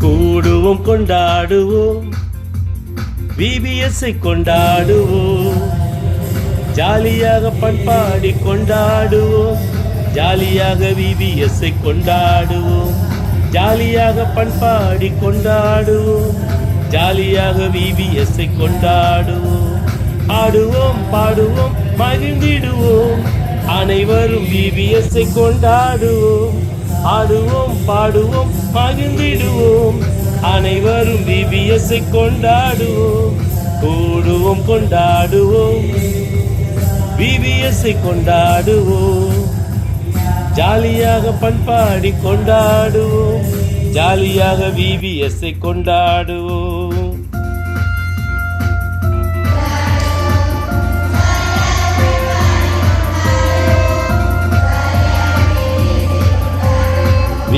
கூடுவோம் கொண்டாடுவோம். பிபிஎஸ்ஐ கொண்டாடுவோம். ஜாலியாக பண்பாடி கொண்டாடுவோம். ஜாலியாக விபிஎஸ்ஐ கொண்டாடுவோம். ஜாலியாக பண்பாடி கொண்டாடுவோம். ஜாலியாக விபிஎஸ்ஐ கொண்டாடுவோம். ஆடுவோம் பாடுவோம் மகிழ்ந்திடுவோம். அனைவரும் பிபிஎஸ்ஐ கொண்டாடுவோம். ஆடுவோம் பாடுவோம் மகிழ்ந்திடுவோம். அனைவரும் பிபிஎஸ்ஐ கொண்டாடுவோம். கூடுவோம் கொண்டாடுவோம். பிபிஎஸ்ஐ கொண்டாடுவோம். ஜாலியாக பண்பாடி கொண்டாடுவோம். ஜாலியாக விபிஎஸ்ஐ கொண்டாடுவோம்.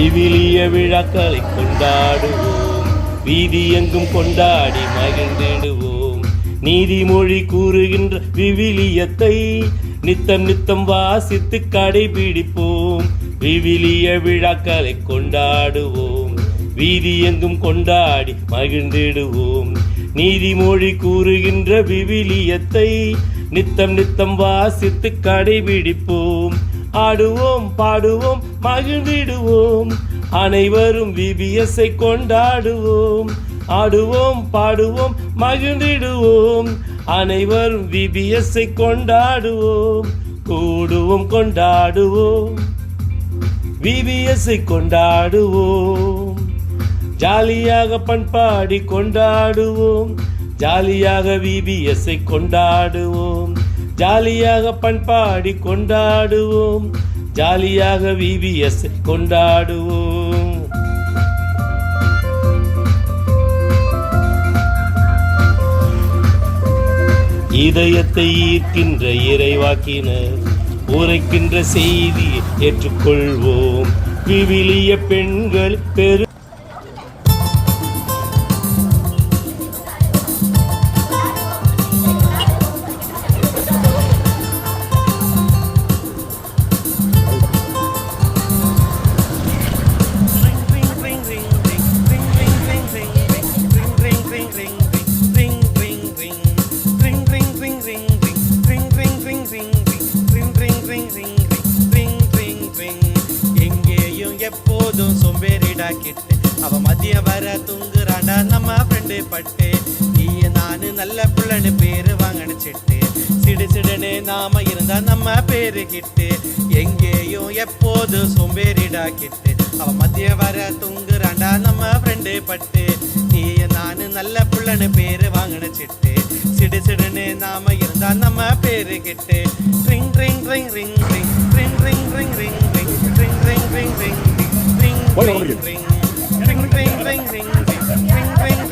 விவிலிய விழாக்களை கொண்டாடுவோம். வீதி எங்கும் கொண்டாடி மகிழ்ந்திடுவோம். நீதிமொழி கூறுகின்ற விவிலியத்தை நித்தம் நித்தம் வாசித்து கடைபிடிப்போம். விவிலிய விழாக்களை கொண்டாடுவோம். வீதி எங்கும் கொண்டாடி மகிழ்ந்திடுவோம். நீதிமொழி கூறுகின்ற விவிலியத்தை நித்தம் நித்தம் வாசித்து கடைபிடிப்போம். ஆடுவோம் பாடுவோம் மகிழ்ந்திடுவோம். அனைவரும் விபிஎஸ்ஐ கொண்டாடுவோம். ஆடுவோம் பாடுவோம் மகிழ்ந்திடுவோம். அனைவரும் விபிஎஸ்ஐ கொண்டாடுவோம். கூடுவோம் கொண்டாடுவோம். விபிஎஸ்ஐ கொண்டாடுவோம். ஜாலியாக பண்பாடி கொண்டாடுவோம். ஜாலியாக விபிஎஸ்ஐ கொண்டாடுவோம். ஜாலியாக பண்பாடி கொண்டாடுவோம். ஜாலியாக விபிஎஸ் கொண்டாடுவோம். இதயத்தை ஈர்க்கின்ற இறைவாக்கினர் உரைக்கின்ற செய்தி ஏற்றுக்கொள்வோம். விவிலிய பெண்கள் பெரு ரிங் ரிங் ரிங் ரிங் எங்கேயும் எப்போதும் சோம்பேறிடா கிட்டு அவ மதியம் வர தூங்குறாண்டா நம்ம ஃப்ரெண்டு பட்டு நீ நானு நல்ல புள்ளனு பேரு வாங்கணிச்சிட்டு சிடு சிடுன்னு நாம இருந்தா நம்ம பேரு கிட்டு எங்கேயும் எப்போதும் சோம்பேறிடா கிட்டு அவ மதியம் வர தூங்குறாண்டா நம்ம ஃப்ரெண்டு பட்டு நல்ல புள்ளனு பேரு வாங்கணிச்சிட்டு சிடு சிடுன்னு நாம இருந்தா நம்ம பேரு Kittu. Ring ring. Ring ring ring. Ring ring ring ring ring. Ring ring ring ring ring. Ring. Ring ring ring ring. Ring ring ring ring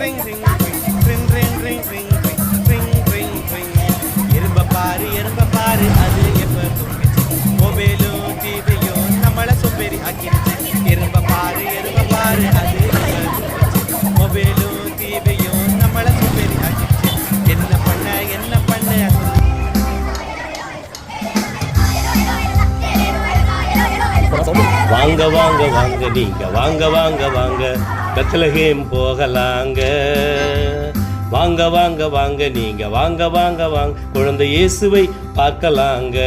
ring. Ring ring ring ring ring. Ring ring ring. Ring பாரு எறும்ப பாரு அது எப்ப தூங்கிச்சு மொபைலும் டிவியும் நம்மள சோம்பேறி ஆக்கிடுச்சு எறும்ப பாரு எறும்ப பாரு அது வாங்க வாங்க வாங்க நீங்க வாங்க வாங்க வாங்க. பெத்தலகேம் போகலாங்க. வாங்க வாங்க வாங்க நீங்க வாங்க வாங்க வாங்க. குழந்தை இயேசுவை பார்க்கலாங்க.